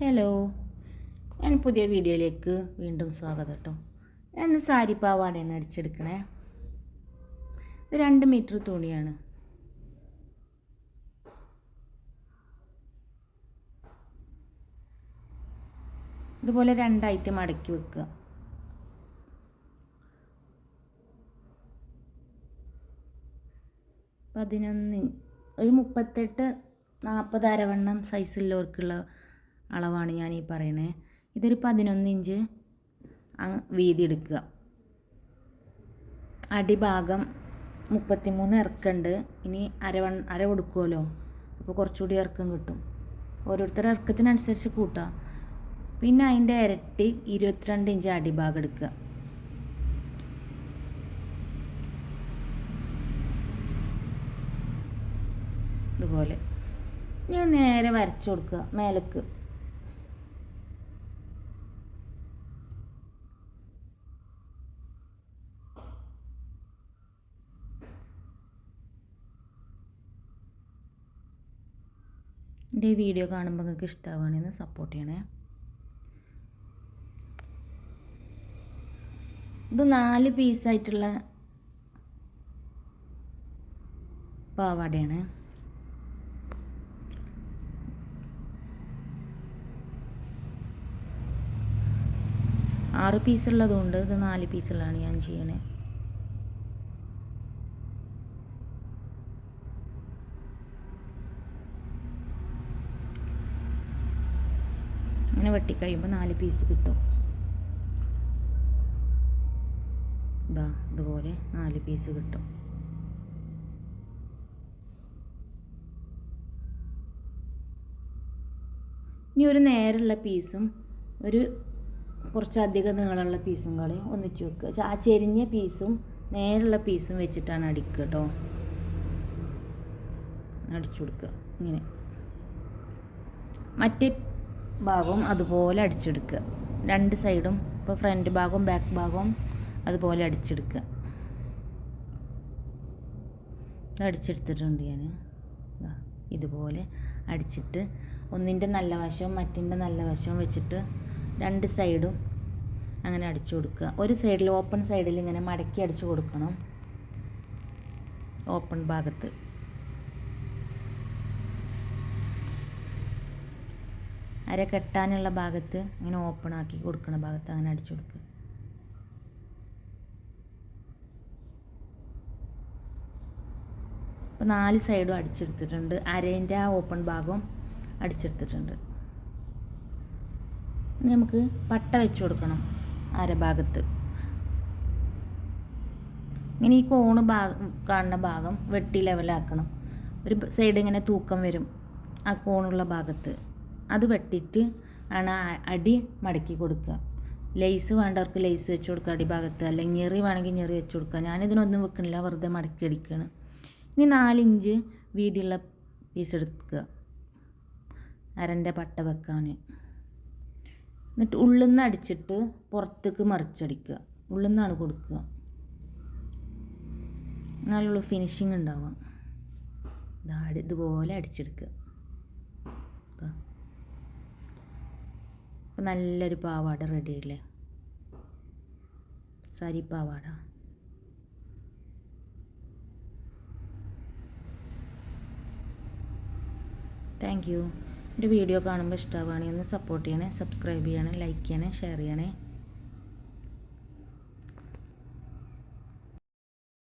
Hello ഞാൻ പുതിയ വീഡിയോയിലേക്ക് വീണ്ടും സ്വാഗതം കേട്ടോ. ഞാൻ സാരി പാവാടയാണ് അടിച്ചെടുക്കണേ ഇത് രണ്ട് മീറ്റർ തുണിയാണ്. ഇതുപോലെ രണ്ടായിട്ട് മടക്കി വെക്കുക. പതിനൊന്ന് ഒരു മുപ്പത്തെട്ട് നാൽപ്പത് അരവണ്ണം സൈസുള്ളവർക്കുള്ള അളവാണ് ഞാൻ ഈ പറയണേ. ഇതൊരു പതിനൊന്ന് ഇഞ്ച് വീതി എടുക്കുക. അടിഭാഗം മുപ്പത്തിമൂന്ന് ഇറക്കുണ്ട്. ഇനി അരവൺ അര കൊടുക്കുമല്ലോ അപ്പോൾ കുറച്ചുകൂടി ഇറക്കം കിട്ടും. ഓരോരുത്തരുടെ ഇറക്കത്തിനനുസരിച്ച് കൂട്ടാം. പിന്നെ അതിന്റെ ഇരട്ടി ഇരുപത്തിരണ്ട് ഇഞ്ച് അടിഭാഗം എടുക്കുക. ഇതുപോലെ. ഞാൻ നേരെ വരച്ചു കൊടുക്കുക. മേലക്ക്. എന്റെ ഈ വീഡിയോ കാണുമ്പോൾ നിങ്ങൾക്ക് ഇഷ്ടമാവുകയാണെന്ന് സപ്പോർട്ട് ചെയ്യണേ. ഇത് നാല് പീസായിട്ടുള്ള പാവാടയാണ്. ആറ് പീസുള്ളതുകൊണ്ട് ഇത് നാല് പീസുള്ളതാണ് ഞാൻ ചെയ്യണേ അങ്ങനെ വെട്ടിക്കഴിയുമ്പോൾ നാല് പീസ് കിട്ടും. ഇതാ ഇതുപോലെ നാല് പീസ് കിട്ടും. ഇനി ഒരു നേരുള്ള പീസും ഒരു കുറച്ചധികം നീളമുള്ള പീസും കൂടെ ഒന്നിച്ച് വെക്കുക. ആ ചെരിഞ്ഞ പീസും നേരുള്ള പീസും വെച്ചിട്ടാണ് അടിക്കുക കേട്ടോ. അടിച്ചു കൊടുക്കുക. ഇങ്ങനെ. മറ്റേ ഭാഗവും അതുപോലെ അടിച്ചെടുക്കുക. രണ്ട് സൈഡും ഇപ്പോൾ ഫ്രണ്ട് ഭാഗവും ബാക്ക് ഭാഗവും അതുപോലെ അടിച്ചെടുക്കുക. അടിച്ചെടുത്തിട്ടുണ്ട് ഞാൻ ഇതുപോലെ അടിച്ചിട്ട് ഒന്നിന്റെ നല്ല വശവും മറ്റിന്റെ നല്ല വശവും വെച്ചിട്ട് രണ്ട് സൈഡും അങ്ങനെ അടിച്ചു കൊടുക്കുക. ഒരു സൈഡിൽ ഓപ്പൺ സൈഡിൽ ഇങ്ങനെ മടക്കി അടിച്ചു കൊടുക്കണം. ഓപ്പൺ ഭാഗത്ത്. അര കെട്ടാനുള്ള ഭാഗത്ത് ഇങ്ങനെ ഓപ്പൺ ആക്കി കൊടുക്കുന്ന ഭാഗത്ത് അങ്ങനെ അടിച്ചു കൊടുക്കുക അപ്പോൾ നാല് സൈഡും അടിച്ചെടുത്തിട്ടുണ്ട്. അരേന്റെ ആ ഓപ്പൺ ഭാഗവും അടിച്ചെടുത്തിട്ടുണ്ട്. ഇനി നമുക്ക് പട്ട വെച്ച് കൊടുക്കണം അരഭാഗത്ത് ഇങ്ങനെ ഈ കോണ് ഭാഗം കാണുന്ന ഭാഗം വെട്ടി ലെവലാക്കണം ഒരു സൈഡ് ഇങ്ങനെ തൂക്കം വരും ആ കോണുള്ള ഭാഗത്ത്. അത് വെട്ടിയിട്ട് ആണ് അടി മടക്കി കൊടുക്കുക. ലേസ് വേണ്ടവർക്ക് ലേസ് വെച്ച് കൊടുക്കുക അടിഭാഗത്ത്. അല്ലെങ്കിൽ ഞെറി വേണമെങ്കിൽ ഞെറി വെച്ച് കൊടുക്കുക. ഞാനിതിനൊന്നും വെക്കണില്ല. വെറുതെ മടക്കി അടിക്കുകയാണ് ഇനി നാലിഞ്ച് വീതിയുള്ള പീസ് എടുക്കുക. അരന്റെ പട്ട വെക്കാൻ എന്നിട്ട് ഉള്ളിൽ നിന്ന് അടിച്ചിട്ട് പുറത്തേക്ക് മറിച്ചടിക്കുക. ഉള്ളിൽ നിന്നാണ് കൊടുക്കുക. നല്ല ഫിനിഷിങ് ഉണ്ടാവുക. ഇതുപോലെ അടിച്ചെടുക്കുക. അപ്പോൾ നല്ലൊരു പാവാട റെഡി അല്ലേ? സാരി പാവാട. താങ്ക് യു എന്റെ വീഡിയോ കാണുമ്പോൾ ഇഷ്ടമാവുകയാണെങ്കിൽ ഒന്ന് സപ്പോർട്ട് ചെയ്യണേ സബ്സ്ക്രൈബ് ചെയ്യണേ ലൈക്ക് ചെയ്യണേ ഷെയർ ചെയ്യണേ.